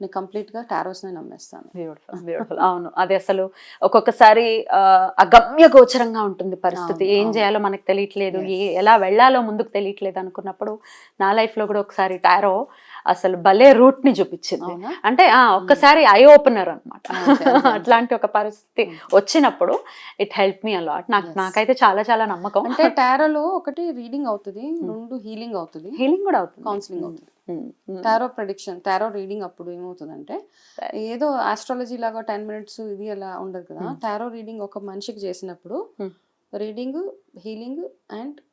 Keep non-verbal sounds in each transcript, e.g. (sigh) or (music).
నేను కంప్లీట్గా టారోస్నే నమ్మేస్తాను. Beautiful beautiful అవును. అది అసలు ఒక్కొక్కసారి అగమ్య గోచరంగా ఉంటుంది పరిస్థితి. ఏం. చేయాలో మనకు తెలియట్లేదు. ఏ ఎలా వెళ్ళాలో ముందుకు తెలియట్లేదు అనుకున్నప్పుడు నా లైఫ్లో కూడా ఒకసారి టారో అసలు భలే రూట్ని చూపించింది అంటే ఆ ఒక్కసారి ఐ ఓపెనర్ అనమాట. అట్లాంటి ఒక పరిస్థితి వచ్చినప్పుడు ఇట్ హెల్ప్ మీ అలాట్. నాకు. నాకైతే చాలా చాలా నమ్మకం. అంటే టారోలో ఒకటి రీడింగ్ అవుతుంది రెండు హీలింగ్ అవుతుంది. హీలింగ్ కూడా అవుతుంది. కౌన్సిలింగ్ అవుతుంది. టారో ప్రెడిక్షన్ టారో రీడింగ్ అప్పుడు ఏమవుతుందంటే. ఏదో ఆస్ట్రాలజీ లాగా టెన్ మినిట్స్ ఇది అలా ఉండదు కదా Hmm. టారో రీడింగ్ ఒక మనిషికి చేసినప్పుడు Hmm. Reading healing and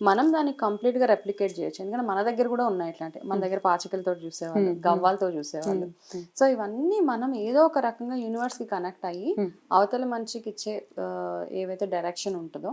మనం దాన్ని కంప్లీట్గా రెప్లికేట్ చేయొచ్చు ఎందుకంటే మన దగ్గర కూడా ఉన్నాయి ఇట్లాంటి మన దగ్గర పాచికలతో చూసేవాళ్ళు. గవ్వాలతో చూసేవాళ్ళు సో ఇవన్నీ మనం ఏదో ఒక రకంగా యూనివర్స్కి కనెక్ట్ అయ్యి. అవతల మనిషికి ఇచ్చే ఏవైతే డైరెక్షన్ ఉంటుందో.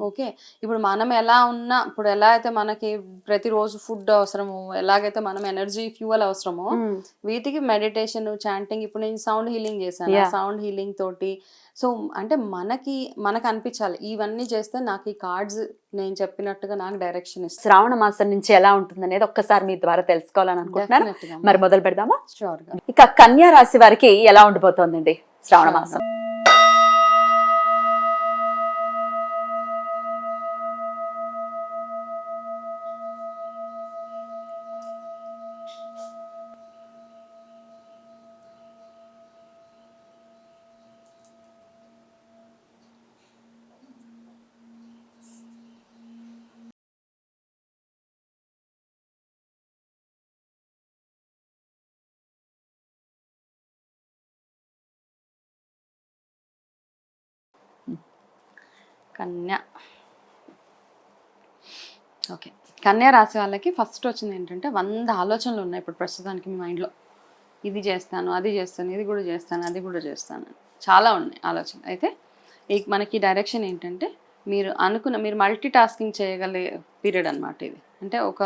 ఓకే. ఇప్పుడు మనం ఎలా ఉన్నా ఇప్పుడు ఎలా అయితే మనకి ప్రతిరోజు ఫుడ్ అవసరమో ఎలాగైతే మనం ఎనర్జీ ఫ్యూయల్ అవసరమో. వీటికి మెడిటేషన్ చాంటింగ్ ఇప్పుడు నేను సౌండ్ హీలింగ్ చేశాను. సౌండ్ హీలింగ్ తోటి సో అంటే మనకి మనకు అనిపించాలి ఇవన్నీ చేస్తే నాకు ఈ కార్డ్స్ నేను చెప్పినట్టుగా నాకు డైరెక్షన్ ఇస్తాను శ్రావణ మాసం నుంచి ఎలా ఉంటుంది అనేది ఒక్కసారి మీ ద్వారా తెలుసుకోవాలని అనుకుంటున్నాను. మరి మొదలు పెడదామా? షూర్గా. ఇక కన్యా రాశి వారికి ఎలా ఉండిపోతుందండి శ్రావణ మాసం? కన్య. ఓకే. కన్యా రాశి వాళ్ళకి ఫస్ట్ వచ్చింది ఏంటంటే వంద ఆలోచనలు ఉన్నాయి ఇప్పుడు ప్రస్తుతానికి మీ మైండ్లో ఇది చేస్తాను అది చేస్తాను ఇది కూడా చేస్తాను అది కూడా చేస్తాను. చాలా ఉన్నాయి ఆలోచన అయితే ఈ మనకి డైరెక్షన్ ఏంటంటే మీరు అనుకున్న మీరు మల్టీ టాస్కింగ్ చేయగలే పీరియడ్ అనమాట ఇది. అంటే ఒక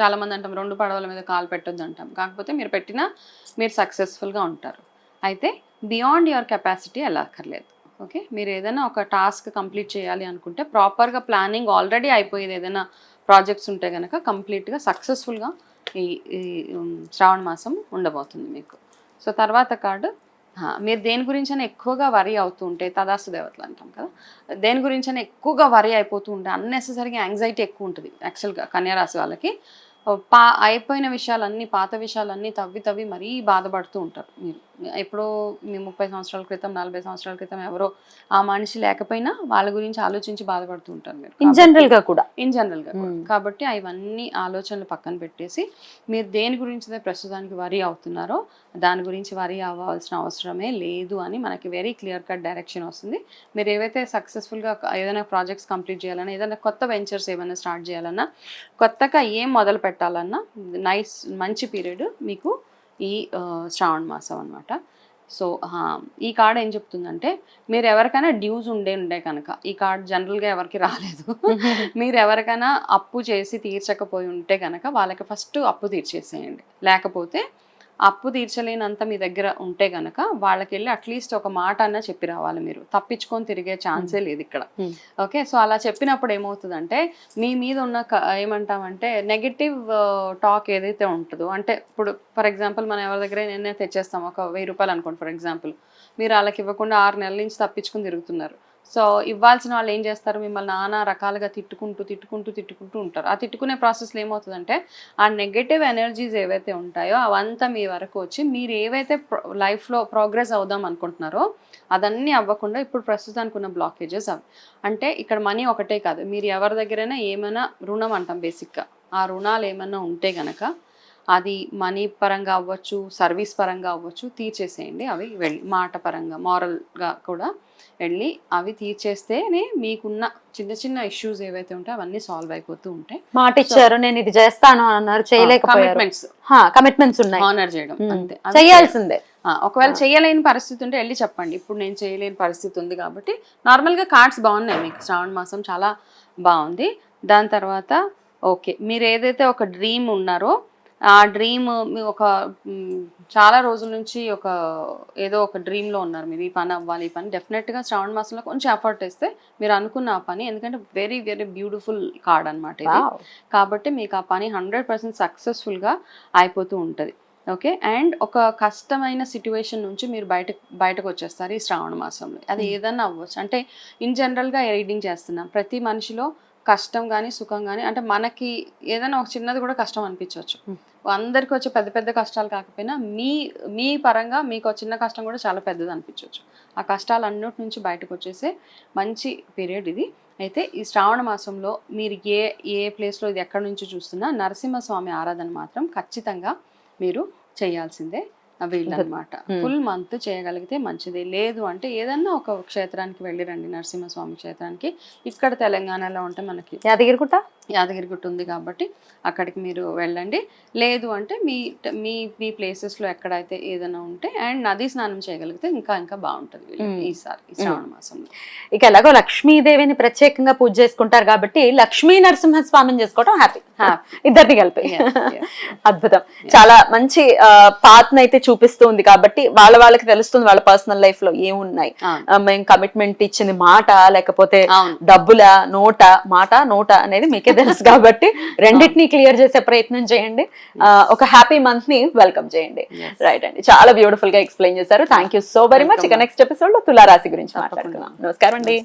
చాలామంది అంటాం రెండు పడవల మీద కాలు పెట్టొద్దు అంటాం. కాకపోతే మీరు పెట్టినా మీరు సక్సెస్ఫుల్గా ఉంటారు. అయితే బియాండ్ యువర్ కెపాసిటీ ఎలా అక్కర్లేదు. ఓకే? మీరు ఏదైనా ఒక టాస్క్ కంప్లీట్ చేయాలి అనుకుంటే ప్రాపర్గా ప్లానింగ్ ఆల్రెడీ అయిపోయేది ఏదైనా ప్రాజెక్ట్స్ ఉంటే కనుక కంప్లీట్గా సక్సెస్ఫుల్గా ఈ శ్రావణ మాసం ఉండబోతుంది మీకు. సో తర్వాత కార్డు. మీరు దేని గురించైనా ఎక్కువగా వరి అవుతూ ఉంటే తదాసు దేవతలు అంటాం కదా దేని గురించైనా ఎక్కువగా వరి అయిపోతూ ఉంటే అన్నెసెసరీగా యాంగ్జైటీ ఎక్కువ ఉంటుంది యాక్చువల్గా కన్యారాశి వాళ్ళకి. పా అయిపోయిన విషయాలన్నీ పాత విషయాలన్నీ తవ్వి తవ్వి మరీ బాధపడుతూ ఉంటారు మీరు ఎప్పుడో మీ ముప్పై సంవత్సరాల క్రితం నలభై సంవత్సరాల క్రితం ఎవరో ఆ మనిషి లేకపోయినా వాళ్ళ గురించి ఆలోచించి బాధపడుతూ ఉంటారు మీరు ఇన్ జనరల్గా కూడా ఇన్ జనరల్గా కూడా. మ్మ్. కాబట్టి అవన్నీ ఆలోచనలు పక్కన పెట్టేసి మీరు దేని గురించి ప్రస్తుతానికి వరి అవుతున్నారో దాని గురించి వరి అవ్వాల్సిన అవసరమే లేదు అని మనకి వెరీ క్లియర్ కట్ డైరెక్షన్ వస్తుంది మీరు ఏవైతే సక్సెస్ఫుల్గా ఏదైనా ప్రాజెక్ట్స్ కంప్లీట్ చేయాలన్నా ఏదైనా కొత్త వెంచర్స్ ఏమైనా స్టార్ట్ చేయాలన్నా కొత్తగా ఏం మొదలు పెట్టాలన్నా నైస్ మంచి పీరియడ్ మీకు ఈ శ్రావణ మాసం అనమాట సో ఈ కార్డ్ ఏం చెప్తుందంటే మీరు ఎవరికైనా డ్యూస్ ఉండే ఉండే కనుక ఈ కార్డ్ జనరల్గా ఎవరికి రాలేదు. (laughs) మీరు ఎవరికైనా అప్పు చేసి తీర్చకపోయి ఉంటే కనుక వాళ్ళకి ఫస్ట్ అప్పు తీర్చేసేయండి. లేకపోతే అప్పు తీర్చలేనంత మీ దగ్గర ఉంటే కనుక వాళ్ళకి వెళ్ళి అట్లీస్ట్ ఒక మాట అన్న చెప్పి రావాలి మీరు. తప్పించుకొని తిరిగే ఛాన్సే లేదు ఇక్కడ. Hmm. ఓకే సో అలా చెప్పినప్పుడు ఏమవుతుందంటే మీ మీద ఉన్న ఏమంటామంటే నెగిటివ్ టాక్ ఏదైతే ఉంటుందో అంటే ఇప్పుడు ఫర్ ఎగ్జాంపుల్ మనం ఎవరి దగ్గర నిన్నే తెచ్చేస్తాం. ఒక వెయ్యి రూపాయలు అనుకోండి ఫర్ ఎగ్జాంపుల్ మీరు వాళ్ళకి ఇవ్వకుండా ఆరు నెలల నుంచి తప్పించుకుని తిరుగుతున్నారు. సో ఇవ్వాల్సిన వాళ్ళు ఏం చేస్తారు? మిమ్మల్ని నానా రకాలుగా తిట్టుకుంటూ తిట్టుకుంటూ తిట్టుకుంటూ ఉంటారు. ఆ తిట్టుకునే ప్రాసెస్లో ఏమవుతుందంటే ఆ నెగటివ్ ఎనర్జీస్ ఏవైతే ఉంటాయో అవంతా మీ వరకు వచ్చి మీరు ఏవైతే లైఫ్లో ప్రోగ్రెస్ అవుదాం అనుకుంటున్నారో అదన్నీ అవ్వకుండా ఇప్పుడు ప్రస్తుతానికి ఉన్న బ్లాకేజెస్ అవి. అంటే ఇక్కడ మనీ ఒకటే కాదు. మీరు ఎవరి దగ్గరైనా ఏమైనా రుణం అంటాం బేసిక్గా ఆ రుణాలు ఏమైనా ఉంటే గనక అది మనీ పరంగా అవ్వచ్చు సర్వీస్ పరంగా అవ్వచ్చు తీర్చేసేయండి. అవి వెళ్ళి మాట పరంగా మారల్గా కూడా వెళ్ళి అవి తీర్చేస్తేనే మీకున్న చిన్న చిన్న ఇష్యూస్ ఏవైతే ఉంటాయో అవన్నీ సాల్వ్ అయిపోతూ ఉంటాయి. మాట ఇచ్చారు నేను ఇది చేస్తాను అని అన్నారు కమిట్మెంట్స్ కమిట్మెంట్స్ ఉన్నాయి. ఆనర్ చేయడం. అంతే. చేయాల్సిందే. ఒకవేళ చేయలేని పరిస్థితి ఉంటే వెళ్ళి చెప్పండి. ఇప్పుడు నేను చేయలేని పరిస్థితి ఉంది కాబట్టి నార్మల్గా కార్డ్స్ బాగున్నాయి మీకు. శ్రావణ మాసం చాలా బాగుంది. దాని తర్వాత ఓకే మీరు ఏదైతే ఒక డ్రీమ్ ఉన్నారో ఆ డ్రీమ్ ఒక చాలా రోజుల నుంచి ఒక ఏదో ఒక డ్రీమ్లో ఉన్నారు మీరు. ఈ పని అవ్వాలి ఈ పని. డెఫినెట్గా శ్రావణ మాసంలో కొంచెం ఎఫర్ట్ వేస్తే మీరు అనుకున్న ఆ పని ఎందుకంటే వెరీ వెరీ బ్యూటిఫుల్ కార్డ్ అనమాట ఇది. కాబట్టి మీకు ఆ పని హండ్రెడ్ పర్సెంట్ సక్సెస్ఫుల్గా అయిపోతూ ఉంటుంది. ఓకే అండ్ ఒక కష్టమైన సిట్యువేషన్ నుంచి మీరు బయట బయటకు వచ్చేస్తారు ఈ శ్రావణ మాసంలో. అది ఏదన్నా అవ్వచ్చు. అంటే ఇన్ జనరల్గా రీడింగ్ చేస్తున్నాం. ప్రతి మనిషిలో కష్టం కానీ సుఖం కానీ అంటే మనకి ఏదైనా ఒక చిన్నది కూడా కష్టం అనిపించవచ్చు. అందరికి వచ్చే పెద్ద పెద్ద కష్టాలు కాకపోయినా మీ మీ పరంగా మీకు చిన్న కష్టం కూడా చాలా పెద్దది అనిపించవచ్చు. ఆ కష్టాలు అన్నిటి నుంచి బయటకు వచ్చేసే మంచి పీరియడ్ ఇది. అయితే ఈ శ్రావణ మాసంలో మీరు ఏ ఏ ప్లేస్లో ఇది ఎక్కడి నుంచి చూస్తున్నా నరసింహస్వామి ఆరాధన మాత్రం ఖచ్చితంగా మీరు చేయాల్సిందే. వీళ్ళనమాట. ఫుల్ మంత్ చేయగలిగితే మంచిది. లేదు అంటే ఏదన్నా ఒక క్షేత్రానికి వెళ్ళి రండి నరసింహస్వామి క్షేత్రానికి. ఇక్కడ తెలంగాణలో ఉంటే మనకి యాదగిరిగుట్ట? యాదగిరిగుట్ట ఉంది కాబట్టి అక్కడికి మీరు వెళ్ళండి. లేదు అంటే మీ మీ మీ ప్లేసెస్లో ఎక్కడైతే ఏదైనా ఉంటే అండ్ నదీ స్నానం చేయగలిగితే ఇంకా ఇంకా బాగుంటుంది. ఈసారి ఈ శ్రావణ మాసంలో. ఇక ఎలాగో లక్ష్మీదేవిని ప్రత్యేకంగా పూజ చేసుకుంటారు కాబట్టి లక్ష్మీ నరసింహస్వామిని చేసుకోవడం హ్యాపీ. ఇద్దరిని కలిపి. (laughs) అద్భుతం. చాలా మంచి పాత్ అయితే చూపిస్తుంది కాబట్టి వాళ్ళ వాళ్ళకి తెలుస్తుంది వాళ్ళ పర్సనల్ లైఫ్లో ఏమున్నాయి. మేము కమిట్మెంట్ ఇచ్చింది మాట లేకపోతే డబ్బుల నోట మాట నోట అనేది మీకే తెలుసు కాబట్టి (laughs) రెండింటిని క్లియర్ చేసే ప్రయత్నం చేయండి. ఒక హ్యాపీ మంత్ని వెల్కమ్ చేయండి. రైట్ అండి. చాలా బ్యూటిఫుల్గా ఎక్స్ప్లెయిన్ చేశారు. Thank you so very much ఇక. నెక్స్ట్ ఎపిసోడ్లో తులారాశి గురించి. మాట్లాడుకుందాం. నమస్కారం అండి.